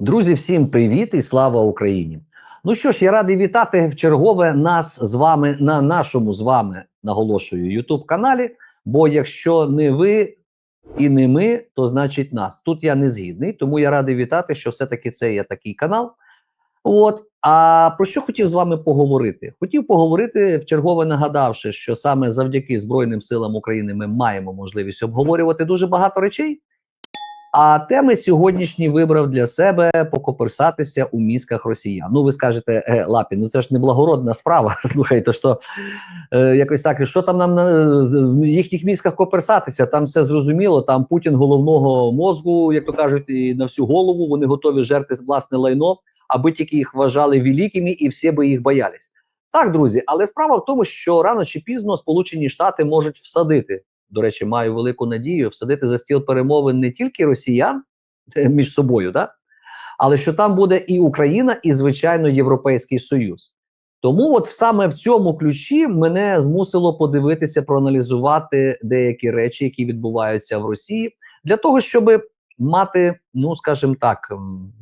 Друзі, всім привіт і слава Україні! Ну що ж, я радий вітати в чергове нас з вами на нашому з вами наголошую youtube каналі. Бо якщо не ви і не ми, то значить нас. Тут я не згідний, тому я радий вітати, що все-таки це є такий канал. От а про що хотів з вами поговорити? Хотів поговорити в чергове, нагадавши, що саме завдяки Збройним силам України ми маємо можливість обговорювати дуже багато речей. А теми сьогоднішні вибрав для себе покоперсатися у мізках росіян. Ну, ви скажете, е, Лапі, ну це ж не благородна справа. Слухайте, що е, якось так, що там нам в їхніх мізках коперсатися? Там все зрозуміло. Там Путін головного мозку, як то кажуть, і на всю голову. Вони готові жерти власне лайно, аби тільки їх вважали великими і всі би їх боялись. Так, друзі, але справа в тому, що рано чи пізно Сполучені Штати можуть всадити до речі, маю велику надію всадити за стіл перемовин не тільки росіян е, між собою, да? але що там буде і Україна, і звичайно Європейський Союз. Тому, от саме в цьому ключі мене змусило подивитися, проаналізувати деякі речі, які відбуваються в Росії, для того, щоб мати, ну скажімо так,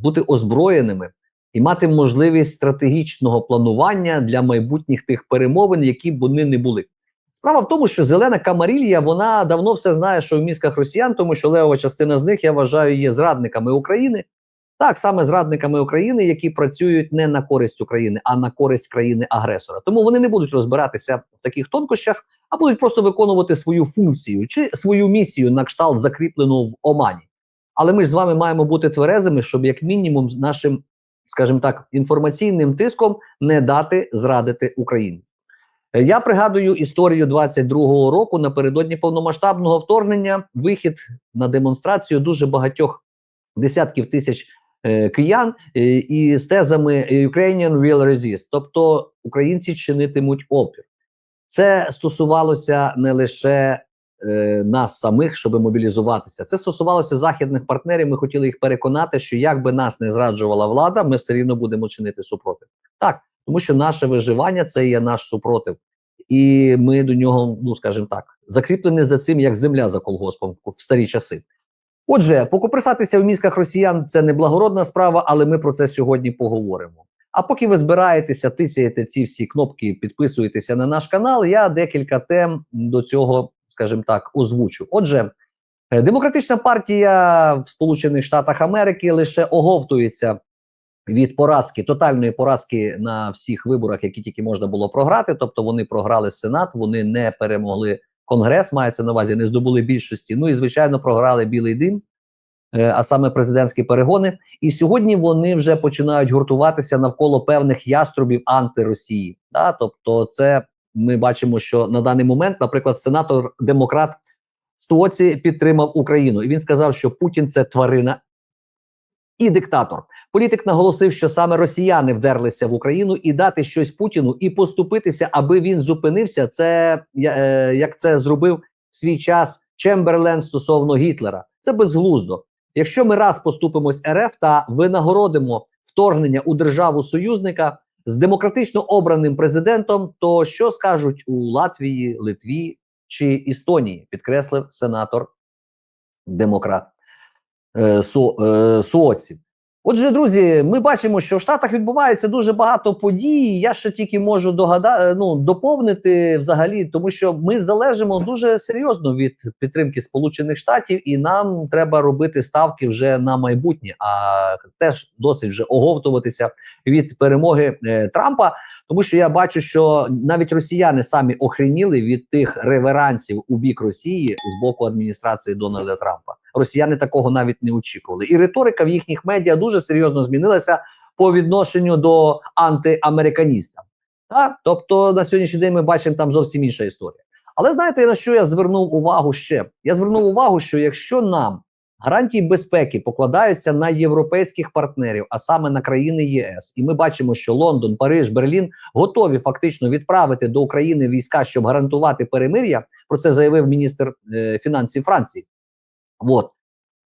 бути озброєними і мати можливість стратегічного планування для майбутніх тих перемовин, які б вони не були. Справа в тому, що зелена камарілія вона давно все знає, що в мізках росіян, тому що левова частина з них я вважаю є зрадниками України. Так саме зрадниками України, які працюють не на користь України, а на користь країни-агресора. Тому вони не будуть розбиратися в таких тонкощах, а будуть просто виконувати свою функцію чи свою місію на кшталт закріплену в Омані. Але ми ж з вами маємо бути тверезими, щоб як мінімум з нашим, скажімо так, інформаційним тиском не дати зрадити Україну. Е, Я пригадую історію 22-го року напередодні повномасштабного вторгнення. Вихід на демонстрацію дуже багатьох десятків тисяч е, киян е, і з тезами Ukrainian will resist, тобто українці чинитимуть опір. Це стосувалося не лише е, нас самих, щоб мобілізуватися. Це стосувалося західних партнерів. Ми хотіли їх переконати, що як би нас не зраджувала влада, ми все рівно будемо чинити супротив. Так, тому що наше виживання це є наш супротив, і ми до нього, ну скажімо так, закріплені за цим, як земля за колгоспом в, старі часи. Отже, покоприсатися в мізках росіян це не благородна справа, але ми про це сьогодні поговоримо. А поки ви збираєтеся, тицяєте ці всі кнопки, підписуєтеся на наш канал, я декілька тем до цього, скажімо так, озвучу. Отже, е, демократична партія в Сполучених Штатах Америки лише оговтується від поразки, тотальної поразки на всіх виборах, які тільки можна було програти. Тобто вони програли Сенат, вони не перемогли Конгрес, мається на увазі, не здобули більшості. Ну і звичайно, програли Білий Дим, е, а саме президентські перегони. І сьогодні вони вже починають гуртуватися навколо певних яструбів антиросії. Да? Тобто, це ми бачимо, що на даний момент, наприклад, сенатор демократ Стоці підтримав Україну, і він сказав, що Путін це тварина і диктатор. Політик наголосив, що саме росіяни вдерлися в Україну і дати щось Путіну і поступитися, аби він зупинився. Це е, як це зробив в свій час Чемберлен стосовно Гітлера. Це безглуздо. Якщо ми раз поступимось РФ та винагородимо вторгнення у державу союзника з демократично обраним президентом, то що скажуть у Латвії, Литві чи Естонії? Підкреслив сенатор демократ Со, е, Суоці. Отже, друзі, ми бачимо, що в Штатах відбувається дуже багато подій. Я ще тільки можу догада... е, ну, доповнити взагалі, тому що ми залежимо дуже серйозно від підтримки Сполучених Штатів, і нам треба робити ставки вже на майбутнє, а теж досить вже оговтуватися від перемоги е, Трампа. Тому що я бачу, що навіть росіяни самі охреніли від тих реверансів у бік Росії з боку адміністрації Дональда Трампа. Росіяни такого навіть не очікували. І риторика в їхніх медіа дуже серйозно змінилася по відношенню до антиамериканістів. Тобто на сьогоднішній день ми бачимо там зовсім інша історія. Але знаєте, на що я звернув увагу ще? Я звернув увагу, що якщо нам гарантії безпеки покладаються на європейських партнерів, а саме на країни ЄС, і ми бачимо, що Лондон, Париж, Берлін готові фактично відправити до України війська, щоб гарантувати перемир'я. Про це заявив міністр е, фінансів Франції. От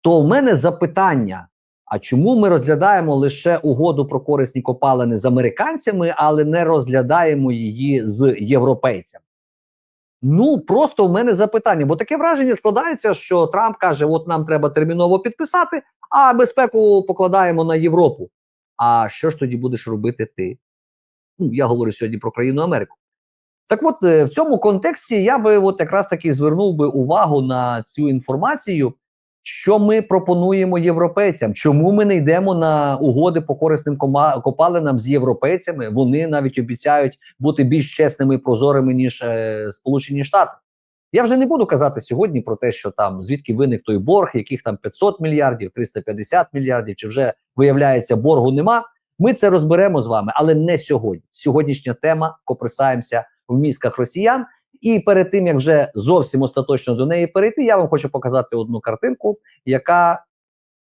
то в мене запитання: а чому ми розглядаємо лише угоду про корисні копалини з американцями, але не розглядаємо її з європейцями? Ну просто в мене запитання, бо таке враження складається, що Трамп каже: от нам треба терміново підписати, а безпеку покладаємо на Європу. А що ж тоді будеш робити ти? Ну, я говорю сьогодні про країну Америку. Так от, е, в цьому контексті я би от якраз таки звернув би увагу на цю інформацію, що ми пропонуємо європейцям. Чому ми не йдемо на угоди по корисним копалинам з європейцями? Вони навіть обіцяють бути більш чесними і прозорими, ніж е, Сполучені Штати. Я вже не буду казати сьогодні про те, що там звідки виник той борг, яких там 500 мільярдів, 350 мільярдів, чи вже виявляється боргу нема. Ми це розберемо з вами, але не сьогодні. Сьогоднішня тема коприсаємося в мізках росіян. І перед тим як вже зовсім остаточно до неї перейти, я вам хочу показати одну картинку, яка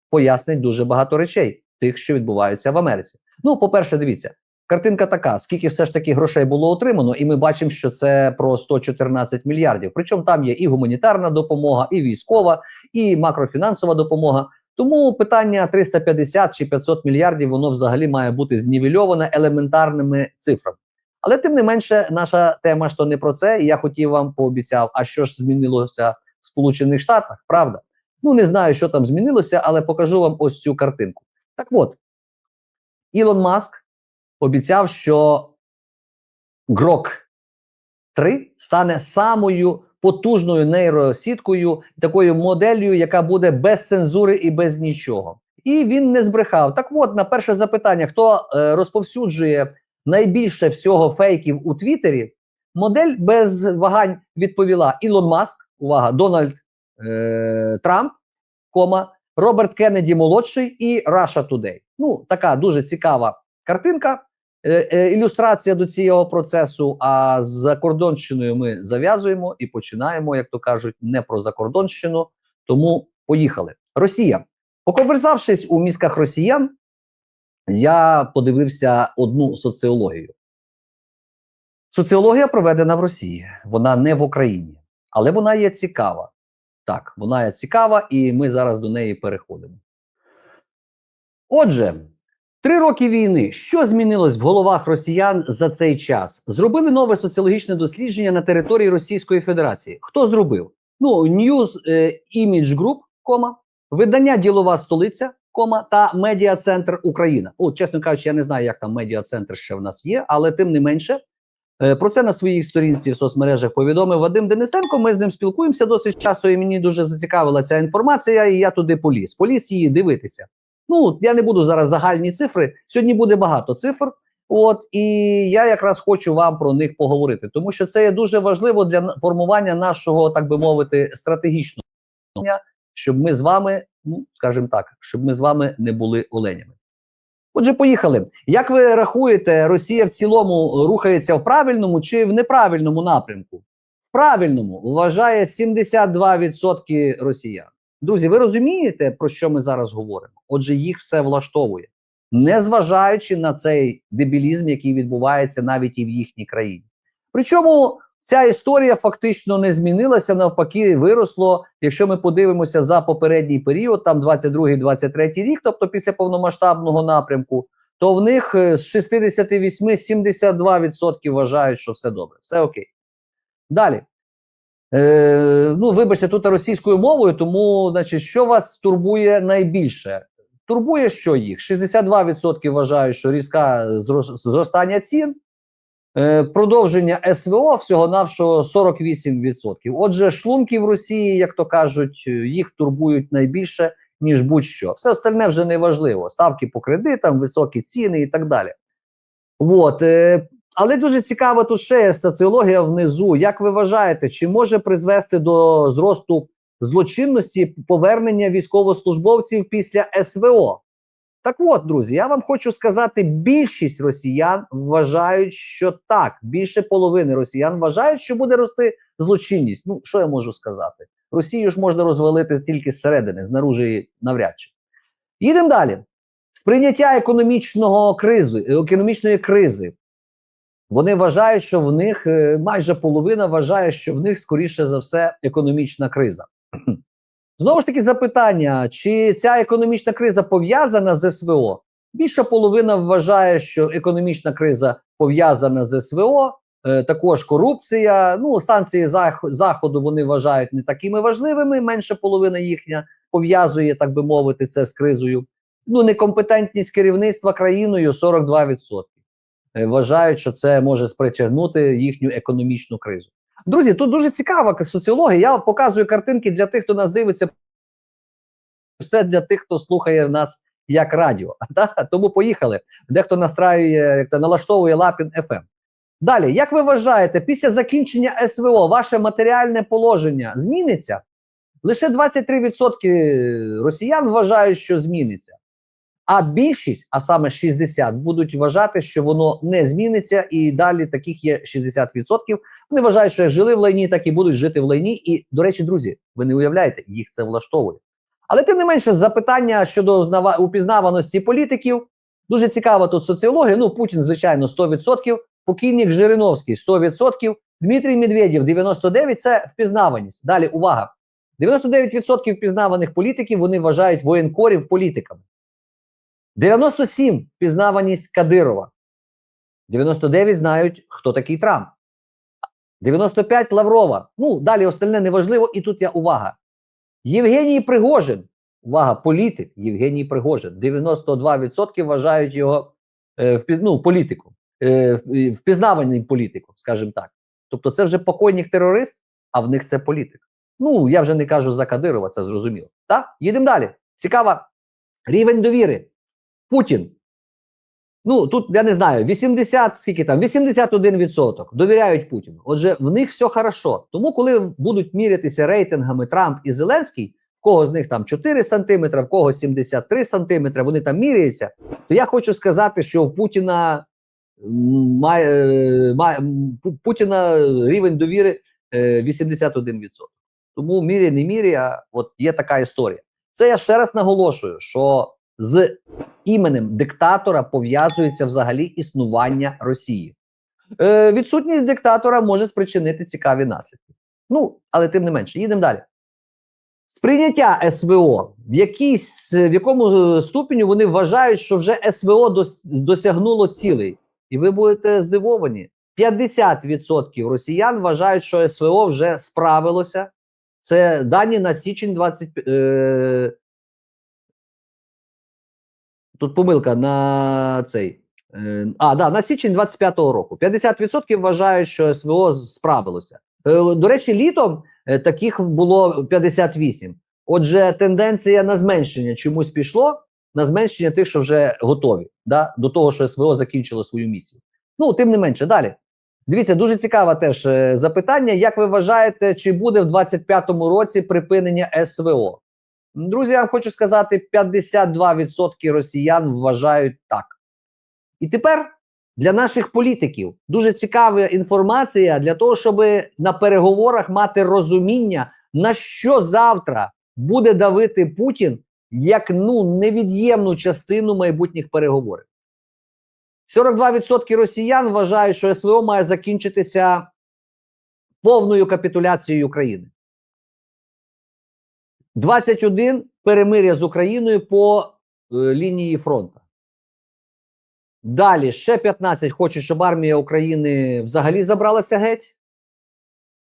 пояснить дуже багато речей, тих, що відбуваються в Америці. Ну, по-перше, дивіться, картинка така: скільки все ж таки грошей було отримано, і ми бачимо, що це про 114 мільярдів. Причому там є і гуманітарна допомога, і військова, і макрофінансова допомога. Тому питання 350 чи 500 мільярдів воно взагалі має бути знівельоване елементарними цифрами. Але тим не менше, наша тема то не про це. І я хотів вам пообіцяв, а що ж змінилося в Сполучених Штатах, правда? Ну не знаю, що там змінилося, але покажу вам ось цю картинку. Так от, Ілон Маск обіцяв, що Грок 3 стане самою потужною нейросіткою, такою моделлю, яка буде без цензури і без нічого. І він не збрехав. Так от, на перше запитання, хто е, розповсюджує найбільше всього фейків у Твіттері, модель без вагань відповіла Ілон Маск, увага, Дональд е, Трамп, кома, Роберт Кеннеді молодший і Russia Today. Ну, така дуже цікава картинка. Е, е, ілюстрація до цього процесу. А з закордонщиною ми зав'язуємо і починаємо, як то кажуть, не про закордонщину. Тому поїхали. Росія. Поковерзавшись у мізках росіян, я подивився одну соціологію. Соціологія проведена в Росії, вона не в Україні, але вона є цікава. Так, вона є цікава, і ми зараз до неї переходимо. Отже, три роки війни. Що змінилось в головах росіян за цей час? Зробили нове соціологічне дослідження на території Російської Федерації. Хто зробив? Ну, News е, Image Group, кома, видання Ділова столиця, кома та Медіа Центр Україна. О, чесно кажучи, я не знаю, як там Медіа Центр ще в нас є, але тим не менше. Е, Про це на своїй сторінці в соцмережах повідомив Вадим Денисенко. Ми з ним спілкуємося досить часто, і мені дуже зацікавила ця інформація, і я туди поліз. Поліз її дивитися. Ну, я не буду зараз загальні цифри. Сьогодні буде багато цифр. От і я якраз хочу вам про них поговорити, тому що це є дуже важливо для формування нашого, так би мовити, стратегічного, щоб ми з вами, ну скажімо так, щоб ми з вами не були оленями. Отже, поїхали. Як ви рахуєте, Росія в цілому рухається в правильному чи в неправильному напрямку? В правильному вважає 72% росіян. Друзі, ви розумієте, про що ми зараз говоримо? Отже, їх все влаштовує, незважаючи на цей дебілізм, який відбувається навіть і в їхній країні. Причому ця історія фактично не змінилася, навпаки, виросло. Якщо ми подивимося за попередній період, там 22-23 рік, тобто після повномасштабного напрямку, то в них е, з 68 72% вважають, що все добре, все окей. Далі. Е, ну, вибачте, тут російською мовою, тому, значить, що вас турбує найбільше? Турбує, що їх? 62% вважають, що різка зростання цін, продовження СВО всього-навшого 48%. Отже, шлунки в Росії, як то кажуть, е, їх турбують найбільше, ніж будь-що. Все остальне вже не важливо. Ставки по кредитам, високі ціни і так далі. От, е, але дуже цікава тут ще є соціологія внизу. Як ви вважаєте, чи може призвести до зросту злочинності повернення військовослужбовців після СВО? Так от, друзі, я вам хочу сказати: більшість росіян вважають, що так. Більше половини росіян вважають, що буде рости злочинність. Ну, що я можу сказати? Росію ж можна розвалити тільки зсередини, знаружи навряд чи. Їдемо далі. Сприйняття економічного кризи, економічної кризи. Вони вважають, що в них е, майже половина вважає, що в них скоріше за все економічна криза. Знову ж таки, запитання: чи ця економічна криза пов'язана з СВО? Більша половина вважає, що економічна криза пов'язана з СВО. е, також корупція. Ну, санкції зах- заходу вони вважають не такими важливими. Менше половина їхня пов'язує, так би мовити, це з кризою. Ну, некомпетентність керівництва країною 42%. Е, Вважають, що це може спритягнути їхню економічну кризу. Друзі, тут дуже цікава соціологія. Я показую картинки для тих, хто нас дивиться. Все для тих, хто слухає нас як радіо. Та? Тому поїхали. Дехто настраює, як то налаштовує Лапін FM. Далі, як ви вважаєте, після закінчення СВО ваше матеріальне положення зміниться? Лише 23% росіян вважають, що зміниться. А більшість, а саме 60, будуть вважати, що воно не зміниться, і далі таких є 60%. Вони вважають, що як жили в лайні, так і будуть жити в лайні. І, до речі, друзі, ви не уявляєте, їх це влаштовує. Але тим не менше, запитання щодо упізнаваності політиків дуже цікава тут соціологія. Ну, Путін, звичайно, 100%, покійник Жириновський 100%, Дмитрій Медведєв 99% це впізнаваність. Далі увага. 99% впізнаваних політиків вони вважають воєнкорів політиками. 97 впізнаваність Кадирова. 99 знають, хто такий Трамп. 95 Лаврова. Ну, далі остальне неважливо, і тут я увага. Євгеній Пригожин. Увага, політик Євгеній Пригожин. 92% вважають його е, ну, політиком, е, впізнаваним політиком, скажімо так. Тобто, це вже покойник терорист, а в них це політик. Ну, я вже не кажу за Кадирова, це зрозуміло. Так? Їдемо далі. Цікава рівень довіри. Путін. Ну, тут я не знаю, 80, скільки там, 81% довіряють Путіну. Отже, в них все хорошо. Тому, коли будуть мірятися рейтингами Трамп і Зеленський, в кого з них там 4 сантиметри, в кого 73 сантиметри, вони там міряються, то я хочу сказати, що в Путіна має, е, має Путіна рівень довіри е, 81%. Тому міряй, не міряй, а от є така історія. Це я ще раз наголошую, що з іменем диктатора пов'язується взагалі існування Росії. Е, відсутність диктатора може спричинити цікаві наслідки. Ну, але тим не менше, їдемо далі. Сприйняття СВО в якійсь в якому е, ступеню вони вважають, що вже СВО досягнуло цілей. І ви будете здивовані. 50% росіян вважають, що СВО вже справилося. Це дані на січень 20, е, Тут помилка на цей. е, А, да, на січень 25-го року. 50% вважають, що СВО справилося. Е, До речі, літом е, таких було 58. Отже, тенденція на зменшення чомусь пішло, на зменшення тих, що вже готові, да, до того, що СВО закінчило свою місію. Ну, тим не менше, далі. Дивіться, дуже цікаве теж запитання. Як ви вважаєте, чи буде в 25-му році припинення СВО? Друзі, я вам хочу сказати: 52% росіян вважають так. І тепер для наших політиків дуже цікава інформація для того, щоб на переговорах мати розуміння, на що завтра буде давити Путін як ну невід'ємну частину майбутніх переговорів. 42% росіян вважають, що СВО має закінчитися повною капітуляцією України. 21 перемиря з Україною по е, лінії фронту. Далі ще 15 хочуть, щоб армія України взагалі забралася геть.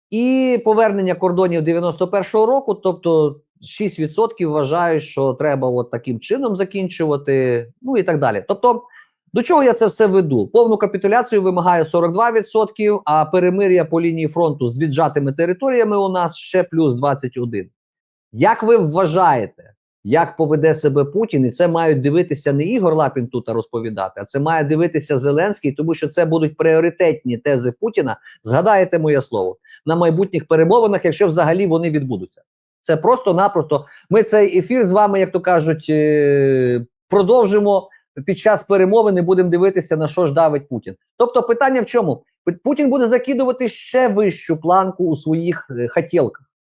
І повернення кордонів 91-го року, тобто 6% вважають, що треба от таким чином закінчувати, ну і так далі. Тобто, до чого я це все веду? Повну капітуляцію вимагає 42%, а перемир'я по лінії фронту з віджатими територіями у нас ще плюс 21%. Як ви вважаєте, як поведе себе Путін? І це мають дивитися не Ігор Лапін тут розповідати, а це має дивитися Зеленський, тому що це будуть пріоритетні тези Путіна. Згадаєте моє слово на майбутніх перемовинах, якщо взагалі вони відбудуться. Це просто-напросто. Ми цей ефір з вами, як то кажуть, е, продовжимо під час перемовин і будемо дивитися, на що ж давить Путін. Тобто, питання в чому? Путін буде закидувати ще вищу планку у своїх е, хотілках.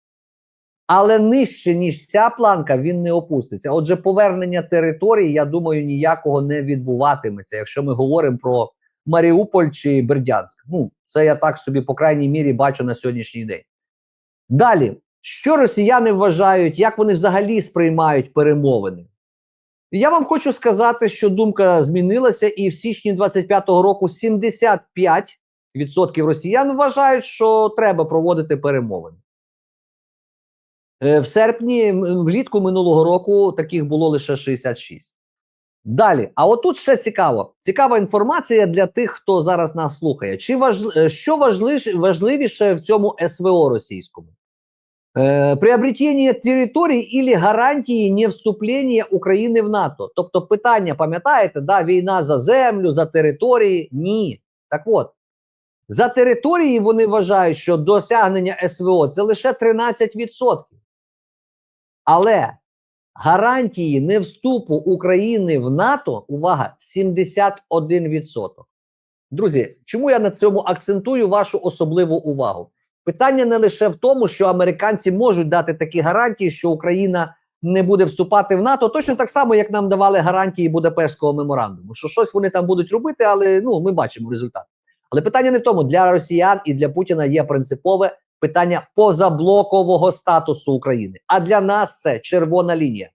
Але нижче, ніж ця планка, він не опуститься. Отже, повернення території, я думаю, ніякого не відбуватиметься, якщо ми говоримо про Маріуполь чи Бердянськ. Ну, це я так собі, по крайній мірі, бачу на сьогоднішній день. Далі, що росіяни вважають, як вони взагалі сприймають перемовини? Я вам хочу сказати, що думка змінилася, і в січні 25-го року 75% росіян вважають, що треба проводити перемовини. Е, В серпні, влітку минулого року таких було лише 66. Далі, а отут ще цікаво. Цікава інформація для тих, хто зараз нас слухає. Чи важ... е, що важливіше, важливіше в цьому СВО російському? Е, приобретення територій і гарантії не вступлення України в НАТО. Тобто, питання, пам'ятаєте, да, війна за землю, за території? Ні. Так от, за території вони вважають, що досягнення СВО це лише 13%. Але гарантії не вступу України в НАТО, увага, 71%. Друзі, чому я на цьому акцентую вашу особливу увагу? Питання не лише в тому, що американці можуть дати такі гарантії, що Україна не буде вступати в НАТО, точно так само, як нам давали гарантії Будапештського меморандуму. Що щось вони там будуть робити, але ну ми бачимо результат. Але питання не в тому для росіян і для Путіна є принципове питання позаблокового статусу України. А для нас це червона лінія.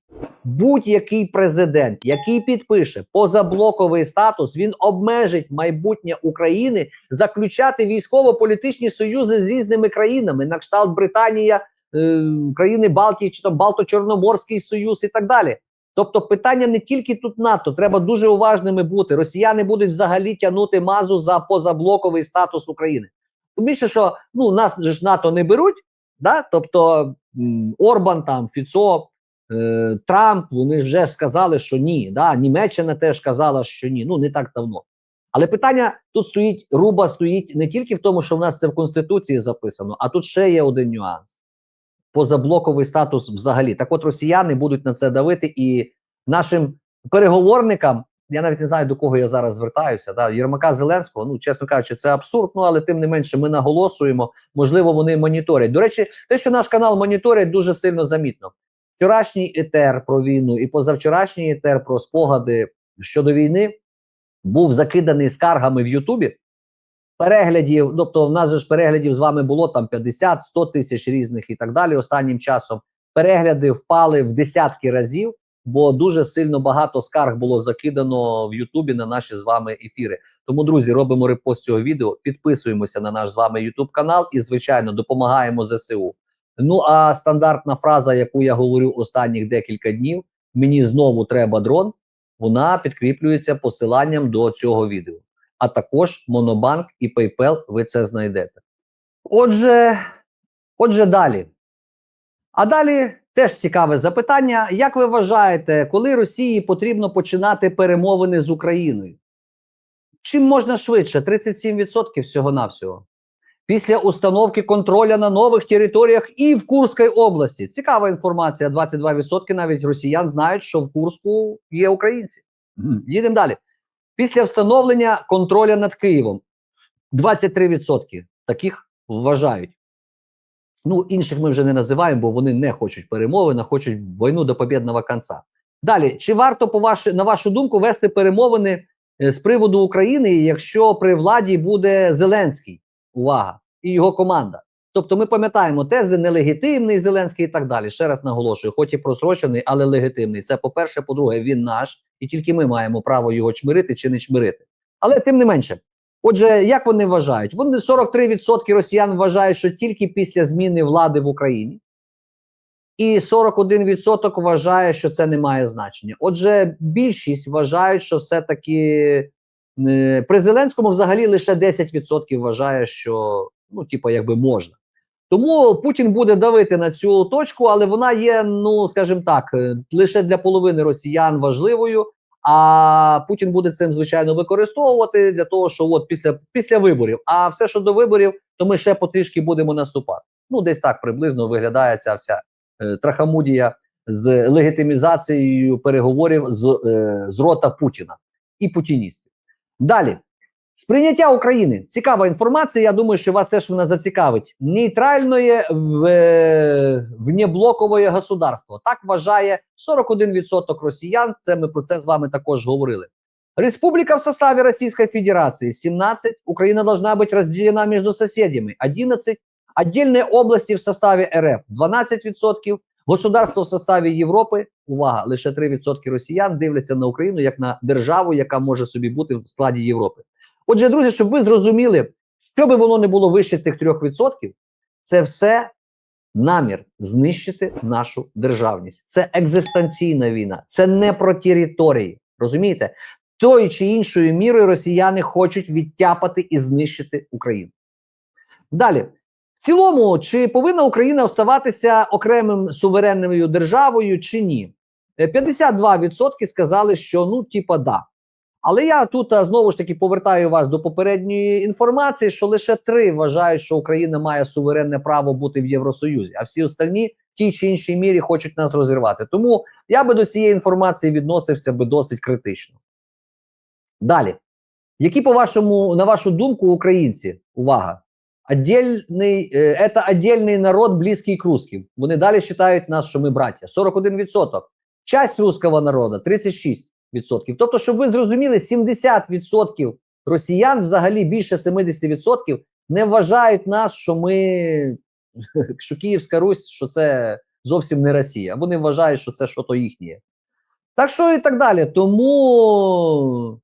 Будь-який президент, який підпише позаблоковий статус, він обмежить майбутнє України заключати військово-політичні союзи з різними країнами, на кшталт Британія, е, країни Балтії, чи там Балто-Чорноморський Союз і так далі. Тобто, питання не тільки тут НАТО, треба дуже уважними бути. Росіяни будуть взагалі тягнути мазу за позаблоковий статус України. Тим більше, що ну нас же ж НАТО не беруть, да? тобто Орбан, там Фіцо, е, Трамп, вони вже сказали, що ні. Да? Німеччина теж казала, що ні. Ну не так давно. Але питання тут стоїть, руба стоїть не тільки в тому, що в нас це в Конституції записано, а тут ще є один нюанс: позаблоковий статус взагалі. Так от росіяни будуть на це давити, і нашим переговорникам, я навіть не знаю, до кого я зараз звертаюся, да, Єрмака Зеленського, ну, чесно кажучи, це абсурд, ну але тим не менше ми наголошуємо, можливо, вони моніторять. До речі, те, що наш канал моніторять, дуже сильно замітно. Вчорашній етер про війну і позавчорашній етер про спогади щодо війни був закиданий скаргами в Ютубі. Переглядів, тобто в нас же ж переглядів з вами було там 50-100 тисяч різних і так далі. Останнім часом перегляди впали в десятки разів, бо дуже сильно багато скарг було закидано в Ютубі на наші з вами ефіри. Тому, друзі, робимо репост цього відео, підписуємося на наш з вами Ютуб канал і, звичайно, допомагаємо ЗСУ. Ну а стандартна фраза, яку я говорю останніх декілька днів: мені знову треба дрон. Вона підкріплюється посиланням до цього відео. А також Монобанк і PayPal ви це знайдете. Отже, отже, далі. А далі теж цікаве запитання. Як ви вважаєте, коли Росії потрібно починати перемовини з Україною? Чим можна швидше? 37% всього-навсього. Після установки контроля на нових територіях і в Курській області. Цікава інформація. 22% навіть росіян знають, що в Курську є українці. Їдемо далі. Після встановлення контроля над Києвом 23% таких вважають. Ну, інших ми вже не називаємо, бо вони не хочуть перемовин, а хочуть війну до побєдного кінця. Далі, чи варто, по ваш, на вашу думку, вести перемовини е, з приводу України, якщо при владі буде Зеленський? Увага! І його команда. Тобто ми пам'ятаємо тези нелегітимний Зеленський і так далі. Ще раз наголошую, хоч і просрочений, але легітимний. Це по-перше, по-друге, він наш, і тільки ми маємо право його чмирити чи не чмирити. Але тим не менше, отже, як вони вважають? Вони 43% росіян вважають, що тільки після зміни влади в Україні, і 41% вважає, що це не має значення. Отже, більшість вважають, що все-таки е, при Зеленському взагалі лише 10% вважає, що ну, типу, якби можна. Тому Путін буде давити на цю точку, але вона є, ну скажімо так, е, лише для половини росіян важливою. А Путін буде цим звичайно використовувати для того, що от після після виборів, а все, що до виборів, то ми ще потрішки будемо наступати. Ну, десь так приблизно виглядає ця вся е, трахамудія з легітимізацією переговорів з, е, з рота Путіна і путіністів. Далі. Сприйняття України цікава інформація. Я думаю, що вас теж вона зацікавить. Нейтральне в, внеблокове государство. Так вважає 41% росіян. Це ми про це з вами також говорили. Республика в составе Российской Федерации 17. Украина должна быть разделена между соседями 11. Отдельные области в составе РФ 12%. Государство в составі Європи, увага, лише 3% росіян дивляться на Україну як на державу, яка може собі бути в складі Європи. Отже, друзі, щоб ви зрозуміли, Що би воно не було вище тих 3%, це все намір знищити нашу державність. Це екзистенційна війна, це не про території. Розумієте? Тою чи іншою мірою росіяни хочуть відтяпати і знищити Україну. Далі. В цілому, чи повинна Україна оставатися окремим суверенною державою, чи ні? Е, 52% сказали, що ну, типа, да. Але я тут знову ж таки повертаю вас до попередньої інформації, що лише три вважають, що Україна має суверенне право бути в Євросоюзі, а всі остальні в тій чи іншій мірі хочуть нас розірвати. Тому я би до цієї інформації відносився би досить критично. Далі. Які, по вашому, на вашу думку, українці? Увага! Отдельний, е, отдельний народ, близький к русским. Вони далі вважають нас, що ми браття. 41%. Часть руського народу 36%. Тобто, щоб ви зрозуміли, 70% росіян, взагалі більше 70%, не вважають нас, що ми що Київська Русь, що це зовсім не Росія. Вони вважають, що це щось їхнє. Так що і так далі. Тому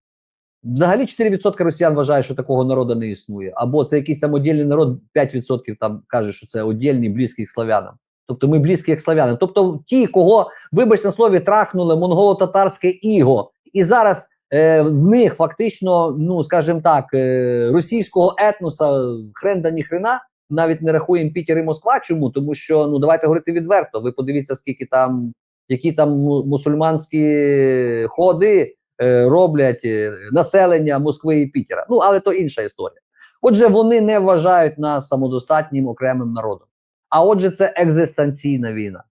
взагалі 4% росіян вважають, що такого народу не існує. Або це якийсь там одільний народ, 5% там каже, що це одільні, близькі к славянам. Тобто ми близькі як славяни. Тобто ті, кого, вибач на слові, трахнули монголо-татарське іго, і зараз е, в них фактично, ну скажімо так, е, російського етноса хрен да ні хрена, навіть не рахуємо Пітер і Москва. Чому? Тому що ну давайте говорити відверто. Ви подивіться, скільки там, які там му- мусульманські ходи е, роблять е, населення Москви і Пітера. Ну але то інша історія. Отже, вони не вважають нас самодостатнім окремим народом. А отже, це екзистенційна війна.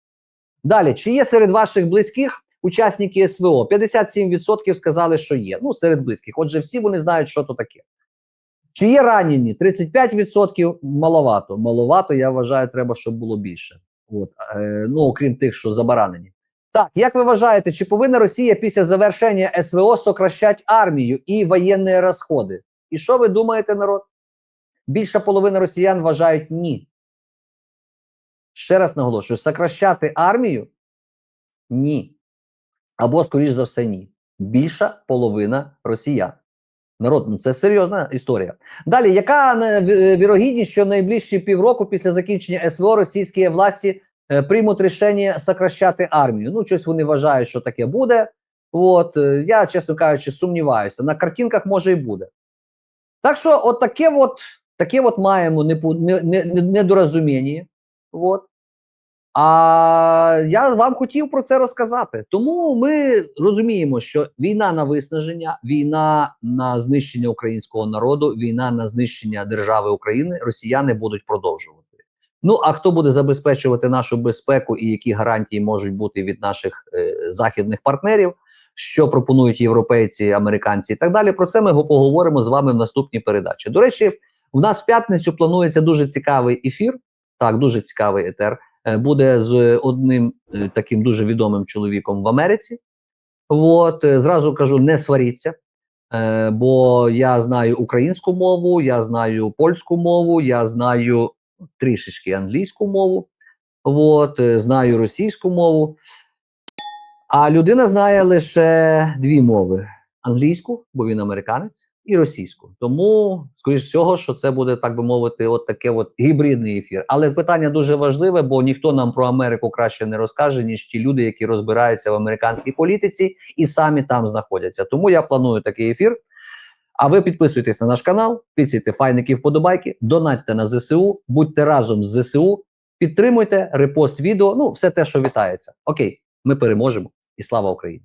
Далі, чи є серед ваших близьких учасники СВО? 57% сказали, що є. Ну, серед близьких. Отже, всі вони знають, що то таке. Чи є ранені? 35% маловато. Маловато, я вважаю, треба, щоб було більше. От, е, ну, окрім тих, що забаранені. Так, як ви вважаєте, чи повинна Росія після завершення СВО сокращати армію і воєнні розходи? І що ви думаєте, народ? Більша половина росіян вважають ні. Ще раз наголошую: сокращати армію ні. Або, скоріш за все, ні. Більша половина росіян. Народ, ну це серйозна історія. Далі, яка е, вірогідність, що найближчі півроку після закінчення СВО російські власті е, приймуть рішення сокращати армію? Ну, щось вони вважають, що таке буде. От е, я, чесно кажучи, сумніваюся. На картинках може і буде. Так що, от таке от, таке от маємо недорозуміння. От. А я вам хотів про це розказати. Тому ми розуміємо, що війна на виснаження, війна на знищення українського народу, війна на знищення держави України росіяни будуть продовжувати. Ну а хто буде забезпечувати нашу безпеку і які гарантії можуть бути від наших е, західних партнерів, що пропонують європейці, американці і так далі? Про це ми поговоримо з вами в наступній передачі. До речі, в нас в п'ятницю планується дуже цікавий ефір. Так, дуже цікавий етер е, буде з одним е, таким дуже відомим чоловіком в Америці. От е, зразу кажу, не сваріться, бо я знаю українську мову, я знаю польську мову, я знаю трішечки англійську мову, от, знаю російську мову. А людина знає лише дві мови: англійську, бо він американець, і російську. Тому, скоріш всього, що це буде, так би мовити, от таке от гібридний ефір. Але питання дуже важливе, бо ніхто нам про Америку краще не розкаже, ніж ті люди, які розбираються в американській політиці і самі там знаходяться. Тому я планую такий ефір. А ви підписуйтесь на наш канал, тицяйте файники вподобайки, донатьте на ЗСУ, будьте разом з ЗСУ, підтримуйте репост відео. Ну, все те, що вітається. Окей, ми переможемо і слава Україні!